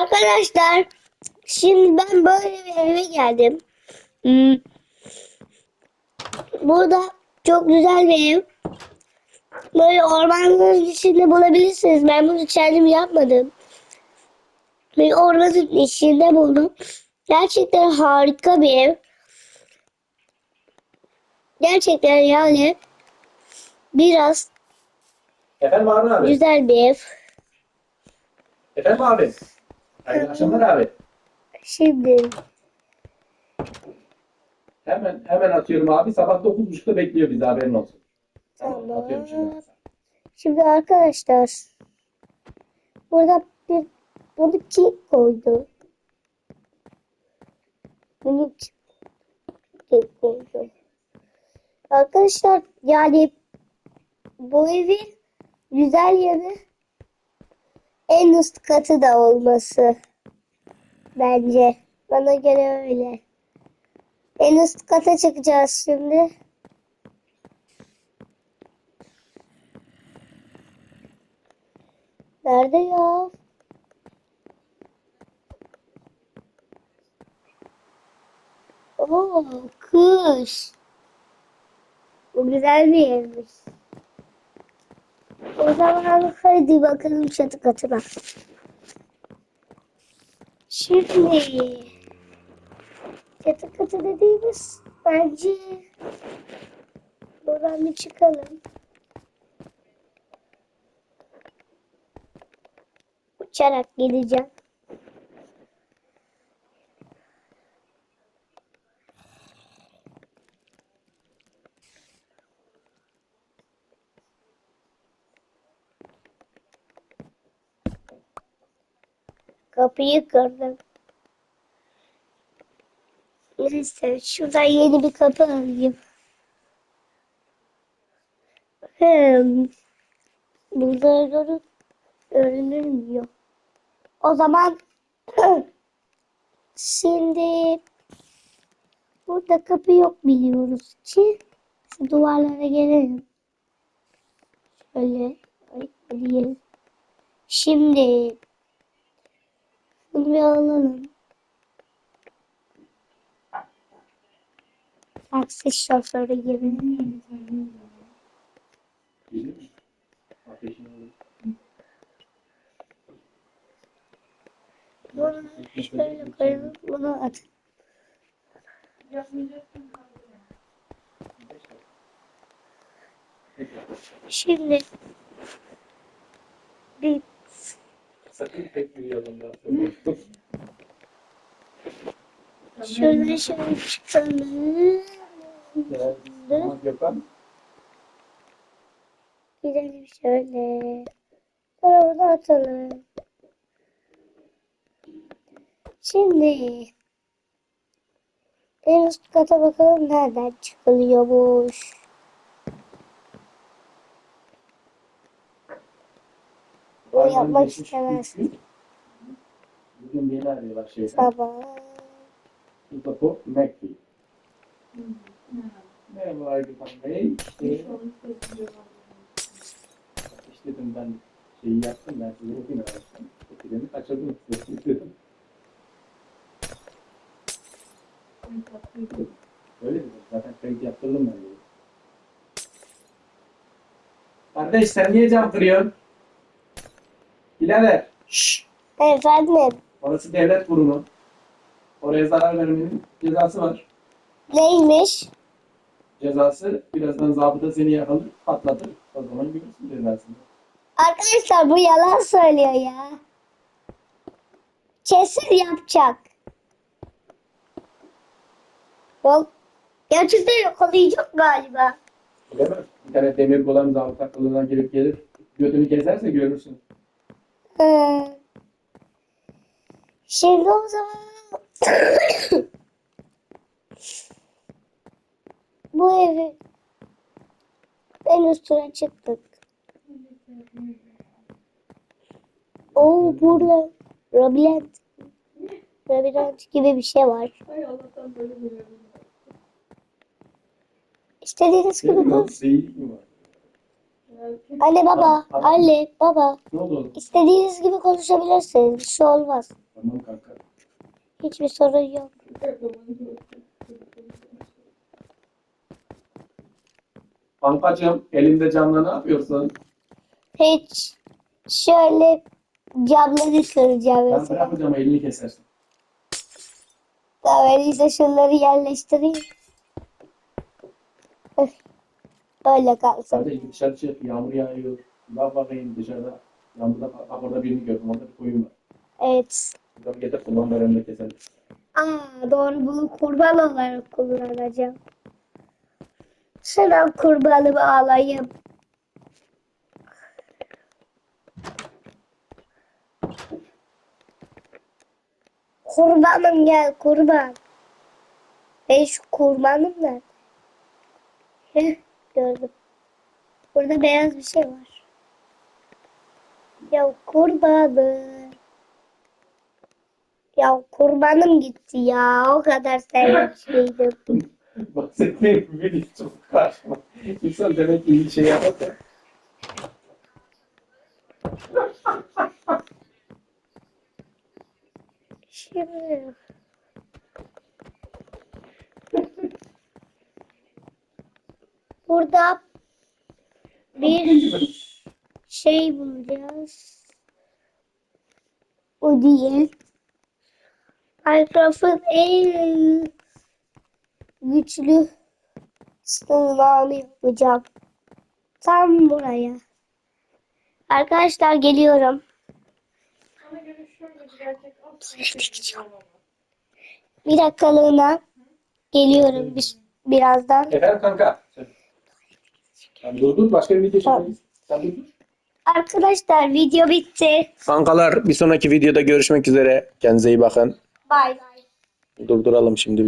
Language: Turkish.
Arkadaşlar şimdi ben böyle bir eve geldim. Hmm. Burada çok güzel bir ev. Böyle ormanların içinde bulabilirsiniz. Ben bunu kendim yapmadım. Bir ormanın içinde buldum. Gerçekten harika bir ev. Gerçekten yani biraz Efendim abi. güzel bir ev. Efendim abi. Hayırlı akşamlar abi. Şimdi Hemen hemen atıyorum abi. Sabah 9.30'da bekliyor bizi haberin olsun. Tamam, Tamam. atıyorum şimdi. Şimdi arkadaşlar burada bir bunu kim koydu? Bunu kim koydu? Arkadaşlar yani bu evin güzel yanı en üst katı da olması. Bence. Bana göre öyle. En üst kata çıkacağız şimdi. Nerede ya? Oo, kış. Bu güzel bir yermiş. O zaman hadi bakalım çatı katına. Şimdi çatı katı dediğimiz bence buradan bir çıkalım. Uçarak gideceğim. Kapıyı kırdım. Neyse şuradan yeni bir kapı alayım. Hmm. Burada görün, görünmüyor. O zaman şimdi burada kapı yok biliyoruz ki şu duvarlara gelelim. Şöyle hadi gelin. Şimdi bunu bir alalım. Taksi şoförü gibi. Bunu şöyle koyalım. Bunu at. Şimdi bir Sakın pek bir yolunda. şöyle şöyle çıkalım. Tamam. Gidelim şöyle. Sonra bunu atalım. Şimdi en üst kata bakalım nereden çıkılıyormuş. Yapmak istemez. Bugün yeni arıyorlar şeyden. Sabah. Mustafa Mekki. Merhaba Gökhan Bey. İşte, işte dedim ben şeyi yaptım ben size okuyayım araçtan. Okuyayım kaçırdım size dedim. Öyle dedim zaten kayıt yaptırdım ben. Kardeş sen niye cam kırıyorsun? Birader. Şşş. Efendim Orası devlet kurumu. Oraya zarar vermenin cezası var. neymiş? Cezası birazdan zabıta seni yakalar, patlatır. O zaman görürsün cezasını. Arkadaşlar bu yalan söylüyor ya. Kesin yapacak. Bak gerçekten yakalayacak galiba. Bilemem. Bir tane demir bulan zabıta kılığına girip gelir. Götünü keserse görürsün. Hı. Şimdi o zaman bu evi en üstüne çıktık. Oo burada labirent labirent gibi bir şey var. İstediğiniz gibi Değil mi? koy. Değil mi var? Anne baba, anne baba. Ne oldu? İstediğiniz gibi konuşabilirsiniz. Bir şey olmaz. Tamam kanka. Hiçbir sorun yok. Kankacığım elinde camla ne yapıyorsun? Hiç şöyle camları süreceğim Ben mesela. bırakacağım elini kesersin. Tamam öyleyse şunları yerleştireyim. Öf, Öyle kalsın. Sadece dışarı çık. Yağmur yağıyor. Bak bakayım dışarıda. Yağmurda bak orada birini gördüm. Orada bir koyun var. Evet. Buradan getir kullan veremle keselim. Aa, doğru bunu kurban olarak kullanacağım. Şuradan kurbanımı alayım. Kurbanım gel kurban. Ben şu kurbanım nerede? Gördüm. Burada beyaz bir şey var. Ya kurbanım. Ya kurbanım gitti ya. O kadar sevmiştim. Bahsetmeyin video çok karşıma. İnsan demek ki iyi şey yapar Şimdi. Burada bir şey bulacağız. O değil. Minecraft'ın en güçlü sınavını yapacağım. Tam buraya. Arkadaşlar geliyorum. Bir dakikalığına geliyorum bir, birazdan. Efendim kanka. Sen dur dur başka bir video çekelim. Sen dur dur. Arkadaşlar video bitti. Kankalar bir sonraki videoda görüşmek üzere. Kendinize iyi bakın. Bye bye. Durduralım şimdi.